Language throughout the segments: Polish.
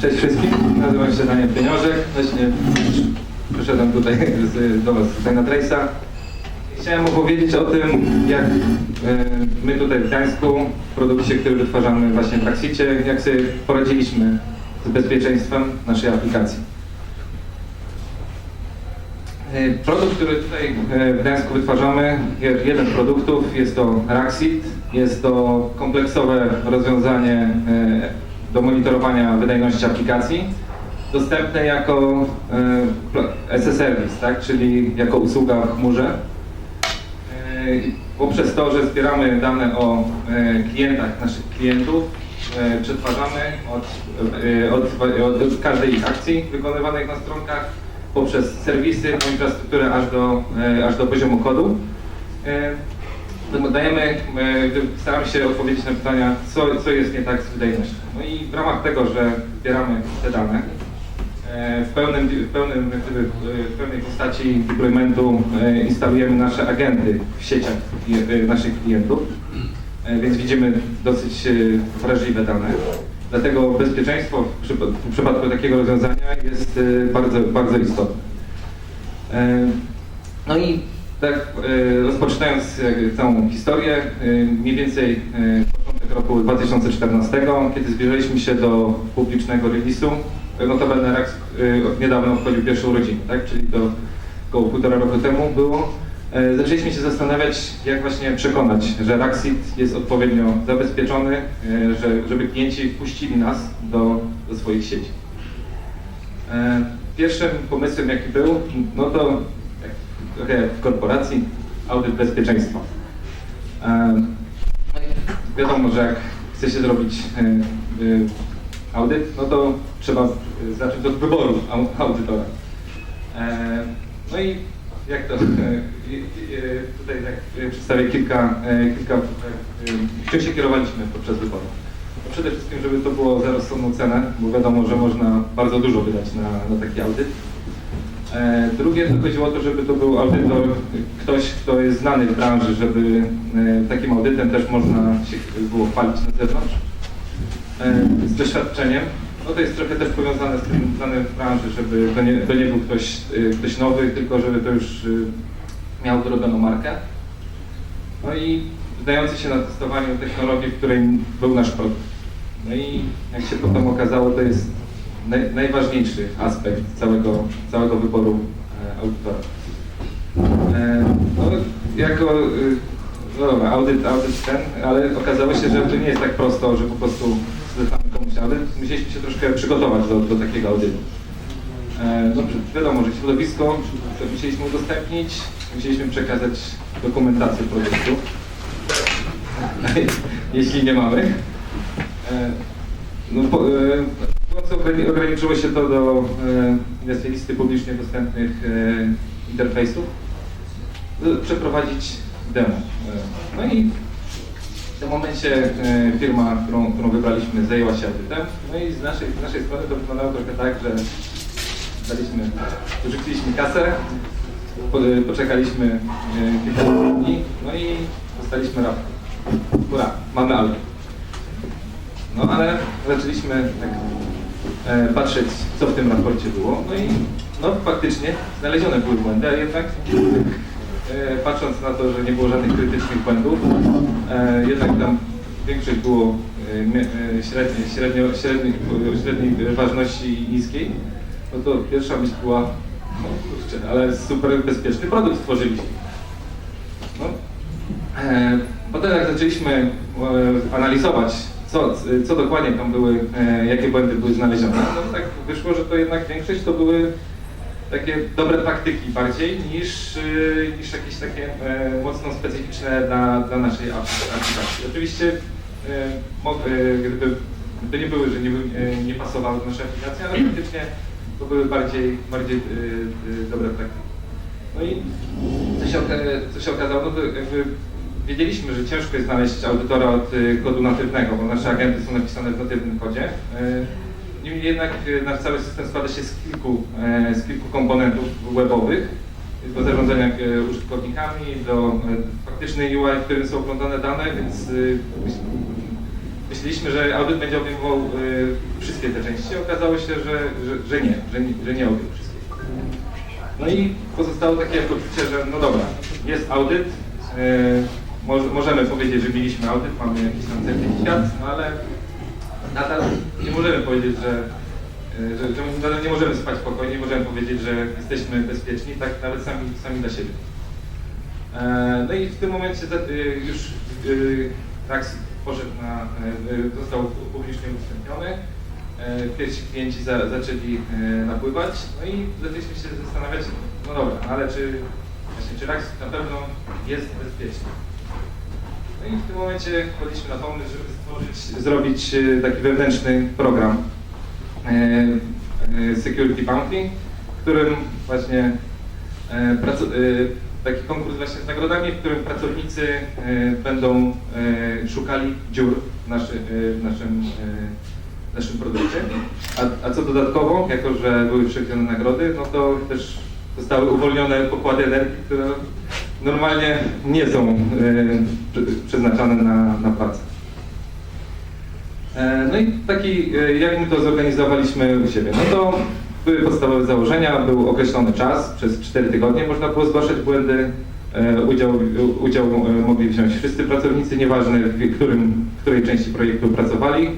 Cześć wszystkim, nazywam się Daniel Pieniążek. Właśnie przyszedłem tutaj do Was tutaj na Trace'a. Chciałem opowiedzieć o tym, jak e, my tutaj w Gdańsku, w produkcie, który wytwarzamy właśnie w Taxicie, jak sobie poradziliśmy z bezpieczeństwem naszej aplikacji. E, Produkt, który tutaj e, w Gdańsku wytwarzamy, je- jeden z produktów, jest to Raxit. Jest to kompleksowe rozwiązanie do monitorowania wydajności aplikacji, dostępne jako e, as service, tak? czyli jako usługa w chmurze. E, Poprzez to, że zbieramy dane o e, klientach naszych klientów, przetwarzamy od, od, od, każdej akcji wykonywanych na stronkach, poprzez serwisy, infrastrukturę aż do, aż do poziomu kodu. E, Dajemy, e, staramy się odpowiedzieć na pytania, co, co jest nie tak z wydajnością. No i w ramach tego, że zbieramy te dane, e, w, pełnym, w, pełnym, gdyby, w pełnej postaci deploymentu e, instalujemy nasze agenty w sieciach e, naszych klientów, E, więc widzimy dosyć e, wrażliwe dane. Dlatego bezpieczeństwo w, przypa- w przypadku takiego rozwiązania jest e, bardzo, bardzo istotne. E, No i tak e, rozpoczynając e, całą historię, e, mniej więcej początek roku 2014, kiedy zbliżaliśmy się do publicznego release'u, notabene Rax niedawno obchodził pierwszą urodzinę, tak? czyli to około półtora roku temu było, zaczęliśmy się zastanawiać, jak właśnie przekonać, że Raxit jest odpowiednio zabezpieczony, że, żeby klienci wpuścili nas do, do swoich sieci. Pierwszym pomysłem, jaki był, no to trochę jak w korporacji, audyt bezpieczeństwa. E, Wiadomo, że jak chce się zrobić e, e, audyt, no to trzeba zacząć od wyboru au- audytora. No i jak to, tutaj tak przedstawię kilka, kilka czym się kierowaliśmy podczas wyboru. No Przede wszystkim, żeby to było za rozsądną cenę, bo wiadomo, że można bardzo dużo wydać na, na taki audyt. E, Drugie to chodziło o to, żeby to był audytor, ktoś, kto jest znany w branży, żeby e, takim audytem też można się było chwalić na zewnątrz. E, Z doświadczeniem, no to jest trochę też powiązane z tym znanym w branży, żeby to nie, to nie był ktoś, ktoś nowy, tylko żeby to już miał wyrobioną markę. No i zdający się na testowaniu technologii, w której był nasz produkt. No i jak się potem okazało, to jest naj, najważniejszy aspekt całego, całego wyboru e, audytora. E, no, jako y, no dobra, audyt, audyt ten, ale okazało się, że to nie jest tak prosto, że po prostu zlecamy komuś audyt. Musieliśmy się troszkę przygotować do, do takiego audytu. E, no, wiadomo, że środowisko musieliśmy udostępnić, musieliśmy przekazać dokumentację produktu, jeśli nie mamy. E, no, po, e, no, co ograni- ograniczyło się to do e, listy publicznie dostępnych e, interfejsów, e, przeprowadzić demo. E, no i w tym momencie e, firma, którą, którą wybraliśmy, zajęła się audytem. No i z naszej, z naszej strony to wyglądało trochę tak, że daliśmy, dorzuciliśmy kasę, po, poczekaliśmy kilka dni, no i dostaliśmy raport. Hurra, mamy audyt. No ale zaczęliśmy tak, patrzeć, co w tym raporcie było. No i no, faktycznie znalezione były błędy, a jednak e, patrząc na to, że nie było żadnych krytycznych błędów, e, jednak tam większość było e, e, średniej, średnio, średniej, średniej ważności i niskiej, no to pierwsza myśl była, no kurczę, ale super bezpieczny produkt stworzyliśmy. No, E, Potem jak zaczęliśmy e, analizować, co, co dokładnie tam były, e, jakie błędy były znalezione, no tak wyszło, że to jednak większość to były takie dobre praktyki bardziej niż, e, niż jakieś takie e, mocno specyficzne dla, dla naszej apl- aplikacji. Oczywiście gdyby, gdyby nie były, że nie, nie pasowały do naszej aplikacji, ale faktycznie to były bardziej, bardziej dobre praktyki. No i co się, co się okazało, no to jakby wiedzieliśmy, że ciężko jest znaleźć audytora od y, kodu natywnego, bo nasze agenty są napisane w natywnym kodzie. Y, Niemniej jednak y, nasz cały system składa się z kilku, e, z kilku komponentów webowych, do zarządzania e, użytkownikami, do e, faktycznej UI, w którym są oglądane dane, więc myśl- myśleliśmy, że audyt będzie obejmował wszystkie te części. Okazało się, że, że, że nie, że nie, że nie objął wszystkich. No i pozostało takie poczucie, że no dobra, jest audyt, możemy powiedzieć, że mieliśmy audyt, mamy jakiś tam certyfikat, no ale nadal nie możemy powiedzieć, że, że, że nie możemy spać spokojnie, nie możemy powiedzieć, że jesteśmy bezpieczni, tak nawet sami, sami dla siebie. E, No i w tym momencie y, już y, Rax poszedł na, y, został publicznie udostępniony. E, Pierwsi klienci za, zaczęli e, napływać, no i zaczęliśmy się zastanawiać, no dobra, ale czy, właśnie, czy na pewno jest bezpieczny? No i w tym momencie wpadliśmy na pomysł, żeby stworzyć, zrobić e, taki wewnętrzny program e, e, Security Bounty, w którym właśnie taki konkurs właśnie z nagrodami, w którym pracownicy będą szukali dziur w, naszy, w naszym, naszym produkcie. A, a co dodatkowo, jako że były przewidziane nagrody, no to też zostały uwolnione pokłady energii, które normalnie nie są e, prze- przeznaczane na, na pracę. E, No i taki, e, jak my to zorganizowaliśmy u siebie? No to były podstawowe założenia, był określony czas, przez 4 tygodnie można było zgłaszać błędy. Udział, udział mogli wziąć wszyscy pracownicy, nieważne w, którym, w której części projektu pracowali.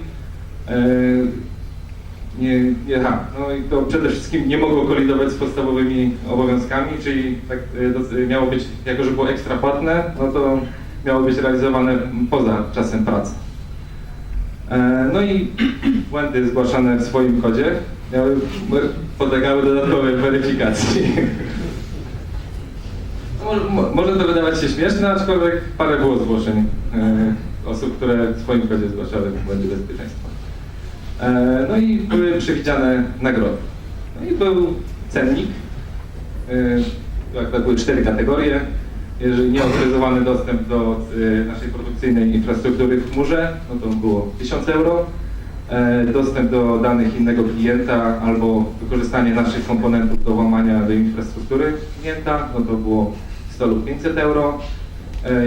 Nie, ha, no i to przede wszystkim nie mogło kolidować z podstawowymi obowiązkami, czyli tak e, e, miało być, jako że było ekstra płatne, no to miało być realizowane poza czasem pracy. E, No i błędy zgłaszane w swoim kodzie miały, podlegały dodatkowej weryfikacji. Może, mo- może to wydawać się śmieszne, aczkolwiek parę było zgłoszeń osób, które w swoim kodzie zgłaszały błędy bezpieczeństwa. E, No i były przewidziane nagrody. No i był cennik. E, Akurat były cztery kategorie. Jeżeli nieautoryzowany dostęp do e, naszej produkcyjnej infrastruktury w chmurze, no to było 1000 euro. Dostęp do danych innego klienta albo wykorzystanie naszych komponentów do włamania do infrastruktury klienta, no to było 100 lub 500 euro.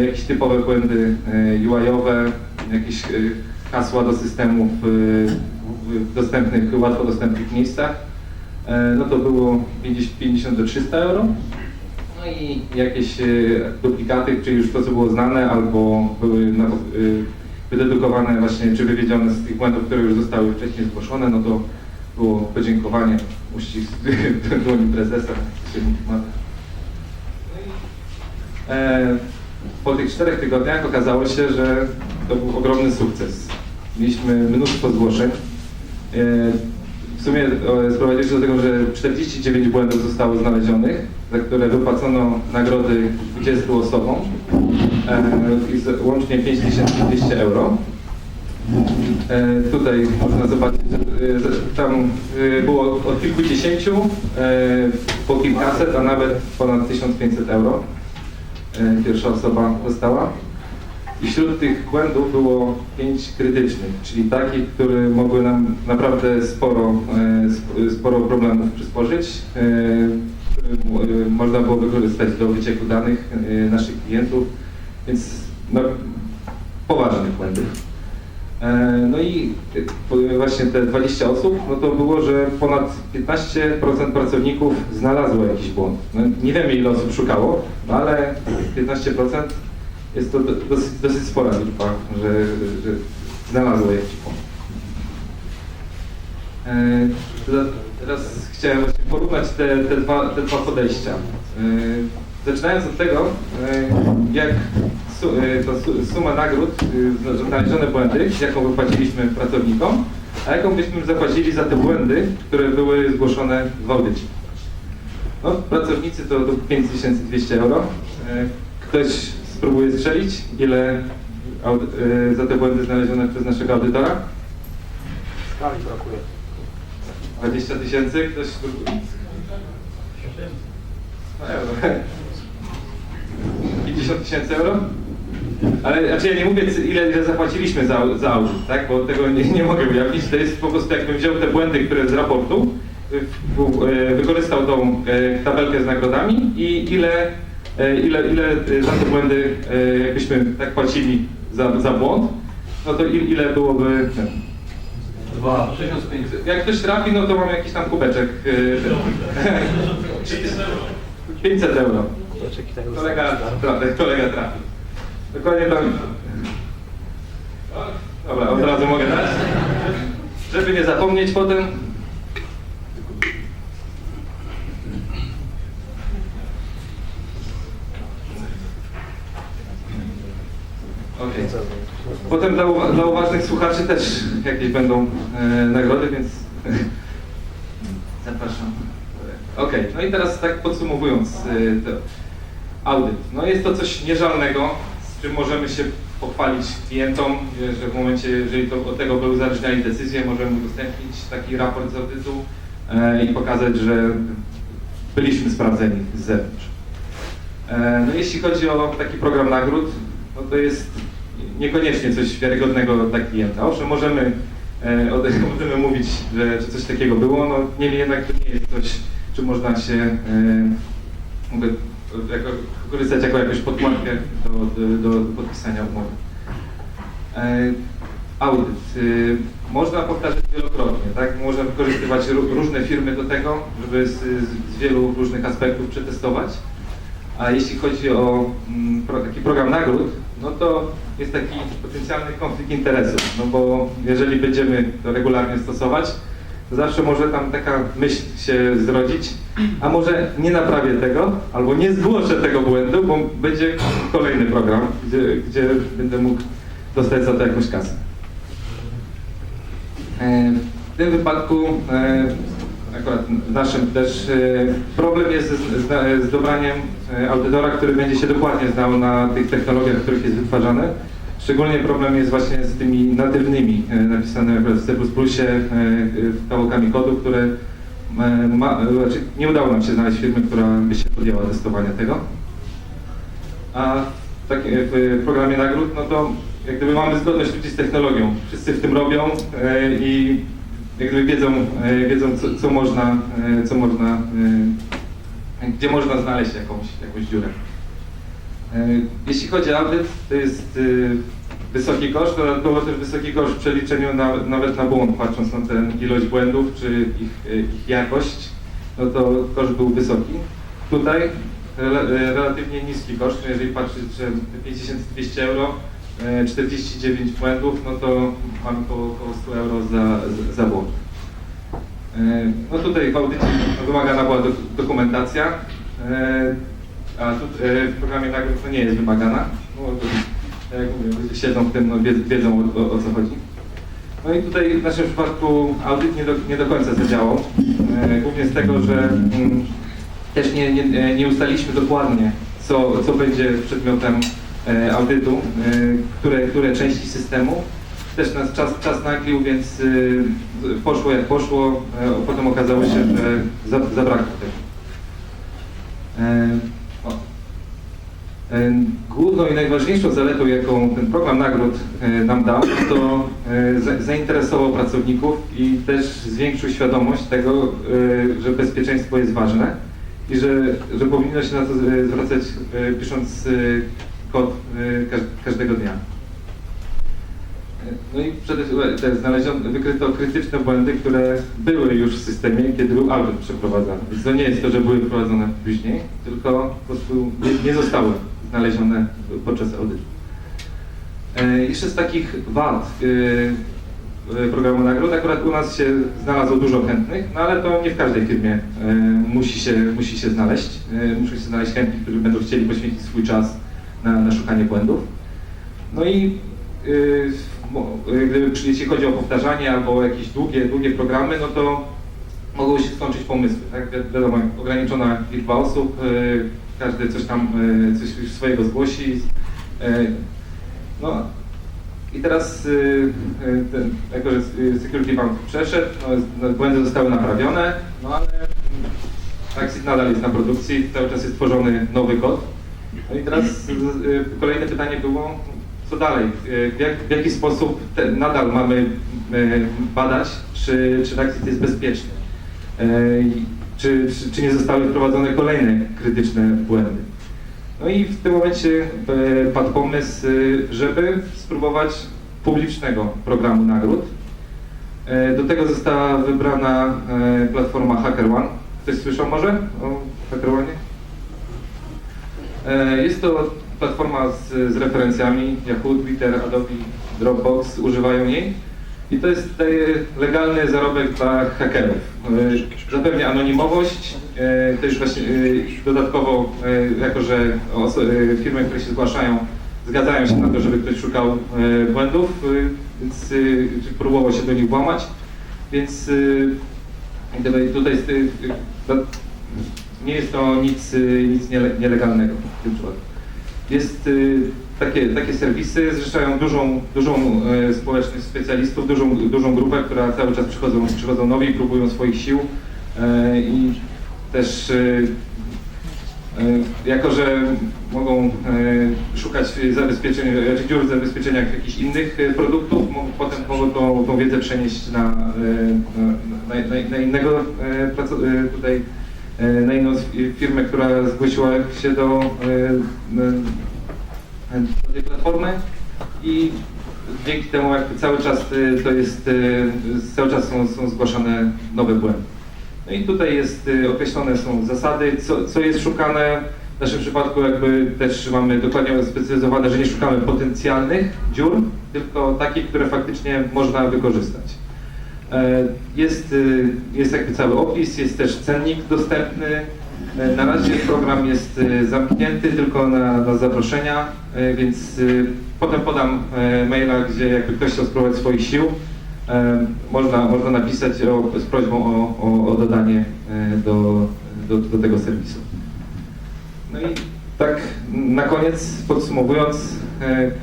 Jakieś typowe błędy UI-owe, jakieś hasła do systemów e, w dostępnych, łatwo dostępnych miejscach, e, no to było 50 50 do 300 euro. No i jakieś e, duplikaty, czy już to, co było znane, albo były e, wydedukowane właśnie, czy wywiedzione z tych błędów, które już zostały wcześniej zgłoszone, no to było podziękowanie, uścisk dłoni prezesa. No po tych czterech tygodniach okazało się, że to był ogromny sukces. Mieliśmy mnóstwo zgłoszeń. E, W sumie e, sprowadziło się do tego, że 49 błędów zostało znalezionych, za które wypłacono nagrody 20 osobom e, łącznie 5200 euro. Tutaj można zobaczyć, tam było od kilkudziesięciu po kilkaset, a nawet ponad 1500 euro pierwsza osoba dostała. I wśród tych błędów było pięć krytycznych, czyli takich, które mogły nam naprawdę sporo, e, sp- sporo problemów przysporzyć, e, e, można było wykorzystać do wycieku danych naszych klientów, więc no, poważnych błędów. No i właśnie te 20 osób, no to było, że ponad 15% pracowników znalazło jakiś błąd. No, nie wiemy ile osób szukało, no ale 15% jest to do- dosyć, dosyć spora liczba, że, że znalazło jakiś błąd. E, Teraz, chciałem właśnie porównać te, te, dwa, te dwa podejścia. E, Zaczynając od tego, e, jak su, e, to su, suma nagród, za znalezione błędy, jaką wypłaciliśmy pracownikom, a jaką byśmy zapłacili za te błędy, które były zgłoszone w audycie. No, pracownicy to, to 5200 euro. Ktoś spróbuje strzelić, ile e, za te błędy znalezione przez naszego audytora? Skali brakuje. 20 tysięcy? Ktoś spróbuje? No, euro. 50 tysięcy euro? Ale znaczy ja nie mówię ile, ile zapłaciliśmy za, za audyt, tak? Bo tego nie, nie mogę ujawnić. To jest po prostu jakbym wziął te błędy, które z raportu, y, y, wykorzystał tą y, tabelkę z nagrodami i ile, y, ile, ile y, za te błędy y, jakbyśmy tak płacili za, za błąd no to il, ile byłoby... ten? Dwa. 1500. Jak ktoś trafi, no to mam jakiś tam kubeczek. y, 500 euro. Kolega, kolega trafi. Dokładnie tam. Dobra, od razu mogę dać. Żeby nie zapomnieć potem. Okej. Potem dla, dla uważnych słuchaczy też jakieś będą e, nagrody, więc zapraszam. Okej, no i teraz tak podsumowując e, to, audyt. No jest to coś mierzalnego, z czym możemy się pochwalić klientom, że w momencie, jeżeli to, od tego by uzależniali decyzję, możemy udostępnić taki raport z audytu e, i pokazać, że byliśmy sprawdzeni z zewnątrz. E, No jeśli chodzi o taki program nagród, no to jest niekoniecznie coś wiarygodnego dla klienta. Owszem, możemy, e, możemy mówić, że, że coś takiego było, no niemniej jednak to nie jest coś, czym można się e, jako, korzystać jako jakąś podkładkę do, do, do podpisania umowy. E, Audyt. y, Można powtarzać wielokrotnie, tak? Można wykorzystywać ró- różne firmy do tego, żeby z, z wielu różnych aspektów przetestować. A jeśli chodzi o mm, pro, taki program nagród, no to jest taki potencjalny konflikt interesów, no bo jeżeli będziemy to regularnie stosować, to zawsze może tam taka myśl się zrodzić, a może nie naprawię tego, albo nie zgłoszę tego błędu, bo będzie kolejny program, gdzie, gdzie będę mógł dostać za to jakąś kasę. E, W tym wypadku, e, akurat w naszym też, e, problem jest z, z, dobraniem e, audytora, który będzie się dokładnie znał na tych technologiach, w których jest wytwarzane. Szczególnie problem jest właśnie z tymi natywnymi, e, napisanymi w C++, kawałkami kodu, które ma, znaczy nie udało nam się znaleźć firmy, która by się podjęła testowania tego. A w, w programie nagród, no to jak gdyby mamy zgodność ludzi z technologią. Wszyscy w tym robią i jak gdyby wiedzą, e, wiedzą co, co można, e, co można, e, gdzie można znaleźć jakąś, jakąś dziurę. Jeśli chodzi o audyt, to jest wysoki koszt, dodatkowo też wysoki koszt w przeliczeniu na, nawet na błąd, patrząc na tę ilość błędów czy ich, ich jakość, no to koszt był wysoki. Tutaj rela- relatywnie niski koszt, jeżeli patrzeć, że 5200 euro, 49 błędów, no to mamy około, około 100 euro za, za- błąd. E, No tutaj w audycie wymagana była do, dokumentacja, e, a tu e, w programie nagród nie jest wymagana. No, to, tak jak mówię, ludzie siedzą w tym, no, wiedzą, o, o, co chodzi. No i tutaj w naszym przypadku audyt nie do, nie do końca zadziałał, e, głównie z tego, że mm, też nie, nie, nie ustaliliśmy dokładnie, co, co będzie przedmiotem e, audytu, e, które, które części systemu. Też nas czas, czas naglił, więc e, poszło jak poszło, e, potem okazało się, że za, zabrakło tego. E. E, Główną i najważniejszą zaletą, jaką ten program nagród e, nam dał, to e, za- zainteresował pracowników i też zwiększył świadomość tego, e, że bezpieczeństwo jest ważne i że, że powinno się na to e, zwracać e, pisząc e, kod każ- każdego dnia. No i przede wszystkim znaleziono, wykryto krytyczne błędy, które były już w systemie, kiedy był audyt przeprowadzany. Więc to nie jest to, że były wprowadzone później, tylko po prostu nie, nie zostały znalezione podczas audytu. E, jeszcze z takich wad e, e, programu nagród, akurat u nas się znalazło dużo chętnych, no ale to nie w każdej firmie e, musi, się, musi się znaleźć. E, muszą się znaleźć chętni, którzy będą chcieli poświęcić swój czas na, na szukanie błędów. No i y, y, gdyby jeśli chodzi o powtarzanie albo jakieś długie, długie programy, no to mogą się skończyć pomysły. Tak? Wi- Wiadomo, ograniczona liczba osób, y, każdy coś tam coś swojego zgłosi. No i teraz, ten, jako że security bound przeszedł, no, no, błędy zostały naprawione, no ale Axit nadal jest na produkcji, cały czas jest tworzony nowy kod. No i teraz y, y, kolejne pytanie było, co dalej? Y, W, jak, w jaki sposób te, nadal mamy y, badać, czy, czy jest bezpieczny? Y, Czy, czy, czy nie zostały wprowadzone kolejne krytyczne błędy? No i w tym momencie padł pomysł, y, żeby spróbować publicznego programu nagród. Do tego została wybrana platforma HackerOne. Ktoś słyszał może o HackerOne? E, Jest to platforma z, z referencjami Yahoo, Twitter, Adobe, Dropbox używają jej i to jest daje legalny zarobek dla hakerów. E, Zapewnia anonimowość, e, też właśnie dodatkowo, jako że firmy, które się zgłaszają, zgadzają się na to, żeby ktoś szukał błędów, więc próbował się do nich włamać, więc tutaj, tutaj nie jest to nic, y, nic niele- nielegalnego w tym przypadku. Jest y, takie, takie serwisy, zrzeszają dużą, dużą y, społeczność specjalistów, dużą, dużą grupę, która cały czas przychodzą, przychodzą nowi próbują swoich sił y, i też y, y, jako, że mogą szukać zabezpieczeń, znaczy dziur w zabezpieczeniach jakichś innych produktów, potem mogą tą, tą wiedzę przenieść na, na, na, na, innego tutaj e, na inną z- firmę, która zgłosiła się do, e, e, do tej platformy i dzięki temu jakby cały czas e, to jest, e, cały czas są, są zgłaszane nowe błędy. No i tutaj jest e, określone są zasady, co, co jest szukane. W naszym przypadku jakby też mamy dokładnie sprecyzowane, że nie szukamy potencjalnych dziur, tylko takich, które faktycznie można wykorzystać. E, Jest, y, jest jakby cały opis, jest też cennik dostępny. E, Na razie program jest y, zamknięty tylko na, na zaproszenia, e, więc y, potem podam maila, gdzie jakby ktoś chciał spróbować swoich sił. Można, można napisać o, z prośbą o, o, o dodanie do, do, do tego serwisu. No i tak na koniec podsumowując,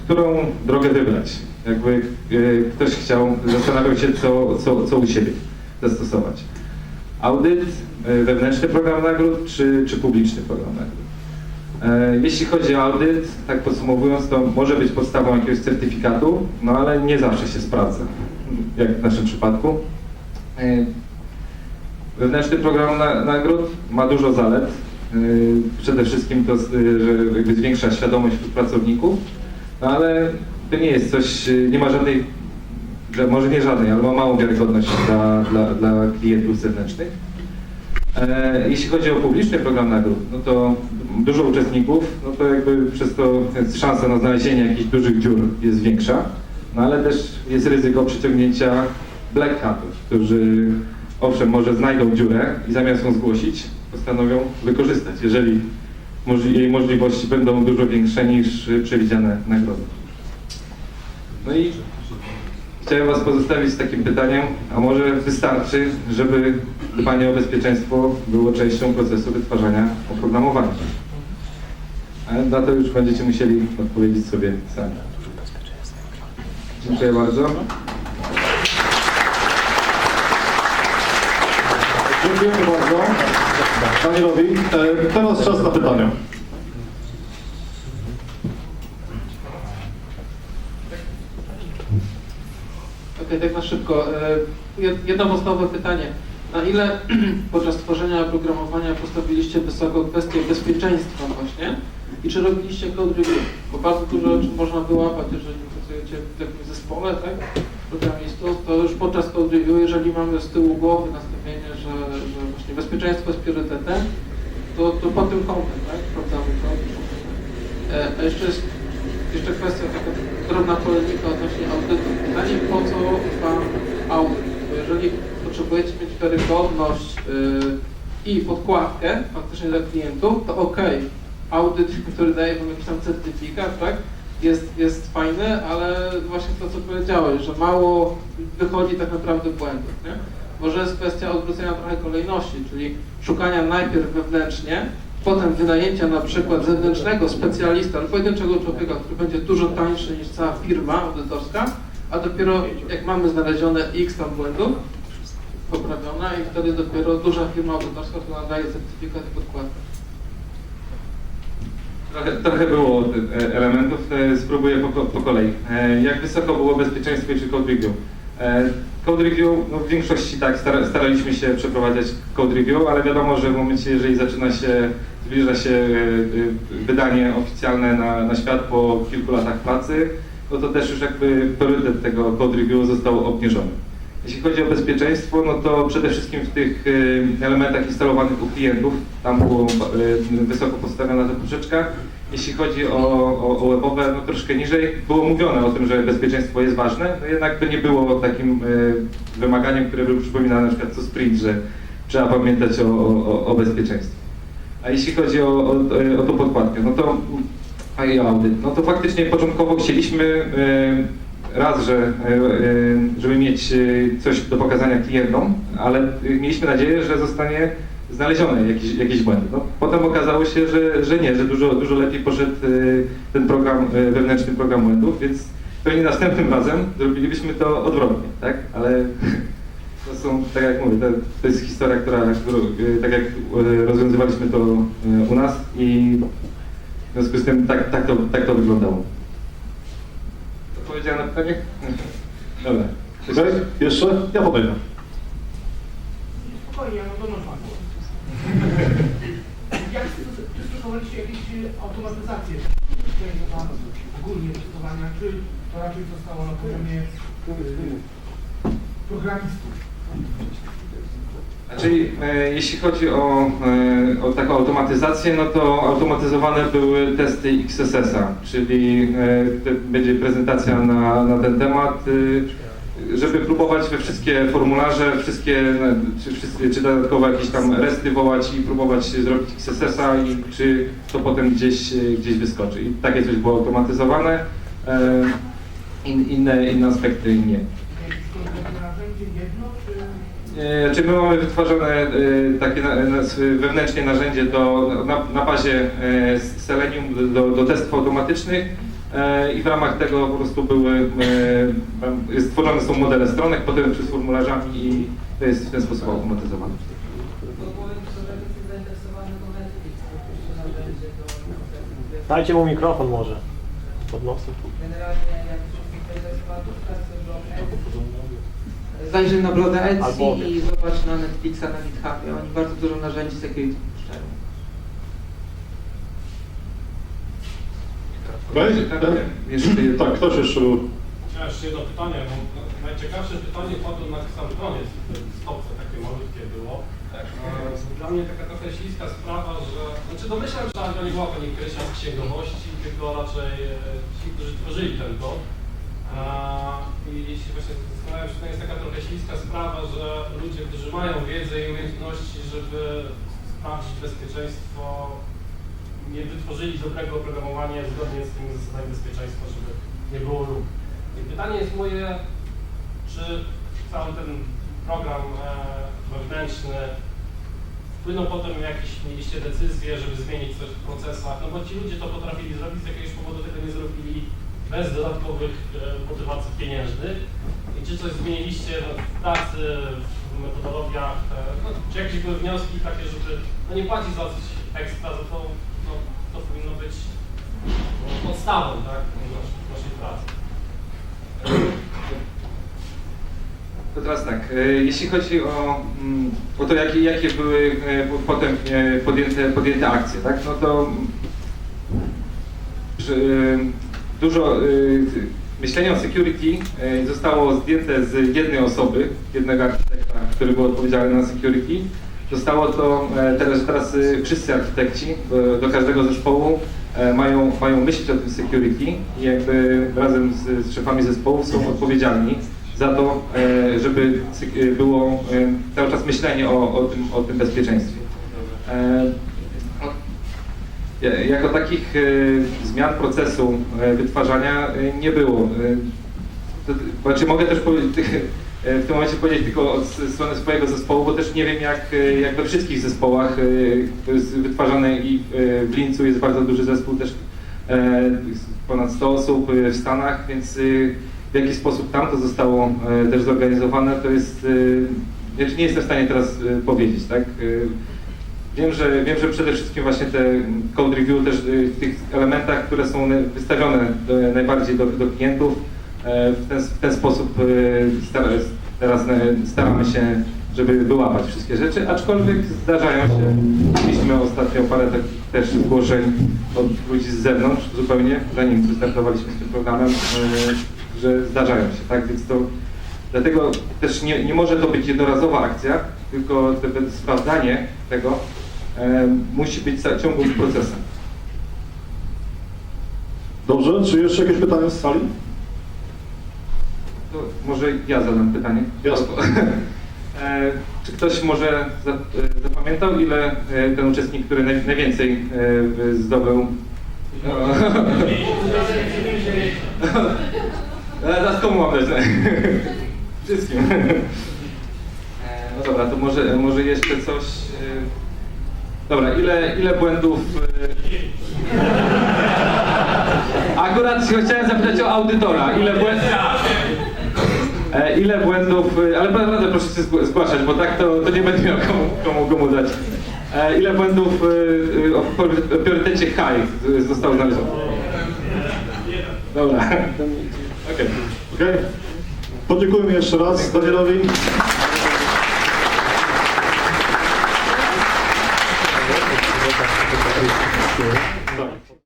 którą drogę wybrać? Jakby e, ktoś chciał, zastanawiał się, co, co, co u siebie zastosować. Audyt, e, wewnętrzny program nagród, czy, czy publiczny program nagród? E, Jeśli chodzi o audyt, tak podsumowując, to może być podstawą jakiegoś certyfikatu, no ale nie zawsze się sprawdza, jak w naszym przypadku. Wewnętrzny program na, nagród ma dużo zalet. Przede wszystkim to, że jakby zwiększa świadomość wśród pracowników, no ale to nie jest coś, yy, nie ma żadnej, że może nie żadnej, ale ma małą wiarygodność dla, dla, dla klientów zewnętrznych. E, Jeśli chodzi o publiczny program nagród, no to dużo uczestników, no to jakby przez to szansa na znalezienie jakichś dużych dziur jest większa, no ale też jest ryzyko przyciągnięcia black hatów, którzy owszem może znajdą dziurę i zamiast ją zgłosić, postanowią wykorzystać, jeżeli jej możliwości będą dużo większe niż y, przewidziane nagrody. No i Chciałem Was pozostawić z takim pytaniem, a może wystarczy, żeby dbanie o bezpieczeństwo było częścią procesu wytwarzania oprogramowania? Ale na to już będziecie musieli odpowiedzieć sobie sami. Dziękuję bardzo. Dziękujemy bardzo Danielowi. E, Teraz czas na pytania. Okej, tak na szybko. E, jed- Jedno podstawowe pytanie. Na ile podczas tworzenia oprogramowania postawiliście wysoko kwestię bezpieczeństwa właśnie? I czy robiliście code review? Bo bardzo dużo rzeczy można wyłapać, jeżeli pracujecie w jakimś zespole, tak? Programistów, to już podczas code review, jeżeli mamy z tyłu głowy nastawienie, że, że właśnie bezpieczeństwo jest priorytetem, to, to pod tym kątem, tak? Sprawdzamy to. E, A jeszcze jest jeszcze kwestia taka drobna polemika odnośnie audytu. Pytanie, po co Wam audyt? Bo jeżeli potrzebujecie mieć wiarygodność yy, i podkładkę faktycznie dla klientów, to okej, audyt, który daje Wam jakiś tam certyfikat, tak, jest, jest fajny, ale właśnie to, co powiedziałeś, że mało wychodzi tak naprawdę błędów, nie? Może jest kwestia odwrócenia trochę kolejności, czyli szukania najpierw wewnętrznie, potem wynajęcia na przykład zewnętrznego specjalista lub pojedynczego człowieka, który będzie dużo tańszy niż cała firma audytorska, a dopiero jak mamy znalezione x tam błędów, poprawione i wtedy dopiero duża firma audytorska, która nadaje certyfikat i podkładkę. Trochę, trochę było e, elementów, e, spróbuję po, po kolei. E, Jak wysoko było bezpieczeństwo czy code review? Code review, no w większości tak, stara, staraliśmy się przeprowadzać code review, ale wiadomo, że w momencie, jeżeli zaczyna się, zbliża się e, e, wydanie oficjalne na, na świat po kilku latach pracy no to też już jakby priorytet tego code review został obniżony. Jeśli chodzi o bezpieczeństwo, no to przede wszystkim w tych y, elementach instalowanych u klientów, tam było wysoko postawiona ta poprzeczka. Jeśli chodzi o, o, o webowe, no troszkę niżej. Było mówione o tym, że bezpieczeństwo jest ważne, no jednak to nie było takim wymaganiem, które by przypominało na przykład co sprint, że trzeba pamiętać o, o, o bezpieczeństwie. A jeśli chodzi o, o, o tą podkładkę, no to i no to faktycznie początkowo chcieliśmy y, raz, że, y, y, żeby mieć coś do pokazania klientom, ale mieliśmy nadzieję, że zostanie znalezione jakieś, jakieś błędy. No, potem okazało się, że, że nie, że dużo, dużo lepiej poszedł ten program, wewnętrzny program błędów, więc pewnie następnym razem zrobilibyśmy to odwrotnie, tak? Ale to są, tak jak mówię, to, to jest historia, która, którą, y, tak jak y, rozwiązywaliśmy to y, u nas i w związku z tym tak, tak, to, tak to wyglądało. To powiedziałem na pytanie? Dobra. Okej, jeszcze? Ja podejdę. Spokojnie, ja mam dolną szlaku. Jak stosowaliście jakieś automatyzacje ogólnie testowania, czy to raczej zostało na poziomie programistów? Czyli e, jeśli chodzi o, e, o taką automatyzację, no to automatyzowane były testy XSS-a, czyli e, będzie prezentacja na, na ten temat, e, żeby próbować we wszystkie formularze, wszystkie, czy, wszyscy, czy dodatkowo jakieś tam resty wołać i próbować zrobić XSS-a i czy to potem gdzieś, e, gdzieś wyskoczy. I takie coś było automatyzowane, e, in, inne, inne aspekty nie. Jakieś konkretne narzędzie, jedno, czy... E, Czy my mamy wytwarzane e, takie wewnętrznie narzędzie do, na, na bazie e, Selenium do, do testów automatycznych i w ramach tego po prostu były stworzone są modele stronek, potem przez formularzami i to jest w ten sposób automatyzowane. Dajcie mu mikrofon może. Pod nosem. Generalnie jak Zajrzyj na bloga Etsy i zobacz na Netflixa, na GitHubie. Oni bardzo dużo narzędzi security puszczają. Okej? Jeszcze jedno. Tak, ktoś jeszcze był. Ja jeszcze jedno pytanie. No, najciekawsze pytanie potem na sam koniec, w stopce takie malutkie było. E, Dla mnie taka trochę śliska sprawa, że... Znaczy domyślam się, że to nie była pani Krysia z księgowości, tylko raczej e, ci, którzy tworzyli ten kod. I jeśli właśnie zastanawiam się, to jest taka trochę śliska sprawa, że ludzie, którzy mają wiedzę i umiejętności, żeby sprawdzić bezpieczeństwo, nie wytworzyli dobrego oprogramowania zgodnie z tymi zasadami bezpieczeństwa, żeby nie było luk. I pytanie jest moje, czy cały ten program e, wewnętrzny wpłynął potem jakieś, mieliście decyzje, żeby zmienić coś w procesach, no bo ci ludzie to potrafili zrobić, z jakiegoś powodu tego nie zrobili bez dodatkowych e, motywacji pieniężnych. I czy coś zmieniliście w pracy, w metodologiach, e, no, czy jakieś były wnioski takie, żeby no, nie płacić za coś ekstra, za to, no, to powinno być podstawą tak, naszej, pracy. To teraz tak, e, jeśli chodzi o, mm, o to, jakie, jakie były po- potem podjęte, podjęte akcje, tak, no to że, dużo e, myślenia o security e, zostało zdjęte z jednej osoby, jednego architekta, który był odpowiedzialny na security. Zostało to e, teraz, teraz e, wszyscy architekci do każdego zespołu e, mają, mają myśleć o tym security i jakby razem z, z szefami zespołów są odpowiedzialni za to, e, żeby było cały czas myślenie o, o, tym, o tym bezpieczeństwie. Jako takich e, zmian procesu e, wytwarzania e, nie było. E, znaczy mogę też e, w tym momencie powiedzieć tylko od strony swojego zespołu, bo też nie wiem jak, e, jak we wszystkich zespołach, e, wytwarzane i e, w Lincu jest bardzo duży zespół też e, ponad 100 osób e, w Stanach, więc e, w jaki sposób tam to zostało e, też zorganizowane, to jest, e, ja nie jestem w stanie teraz e, powiedzieć, tak? Wiem, że, wiem, że przede wszystkim właśnie te code review też y, w tych elementach, które są ne- wystawione do, najbardziej do, do klientów, e, w ten, w ten sposób y, teraz e, staramy się żeby wyłapać wszystkie rzeczy, aczkolwiek zdarzają się. Mieliśmy ostatnio parę takich też zgłoszeń od ludzi z zewnątrz zupełnie, zanim wystartowaliśmy z tym programem, e, że zdarzają się, tak? Więc to dlatego też nie, nie może to być jednorazowa akcja, tylko sprawdzanie tego musi być za- ciągłym procesem. Dobrze, czy jeszcze jakieś pytania z sali? To może ja zadam pytanie. Jasne. E, Czy ktoś może e, zapamiętał, ile e, ten uczestnik, który naj, najwięcej e, zdobył? E, Teraz komu mam? Wszystkim. E, No dobra, to może, może jeszcze coś. Dobra, ile, ile błędów. e, Akurat chciałem zapytać o audytora. Ile błędów. E, ile błędów, e, ale naprawdę proszę się zgł- zgłaszać, bo tak to, to nie będę miał komu, komu, komu dać. E, ile błędów e, o priory- o priorytecie z- zostało znalezione? Dobra. Okej. Okej. Podziękujemy jeszcze raz Danielowi.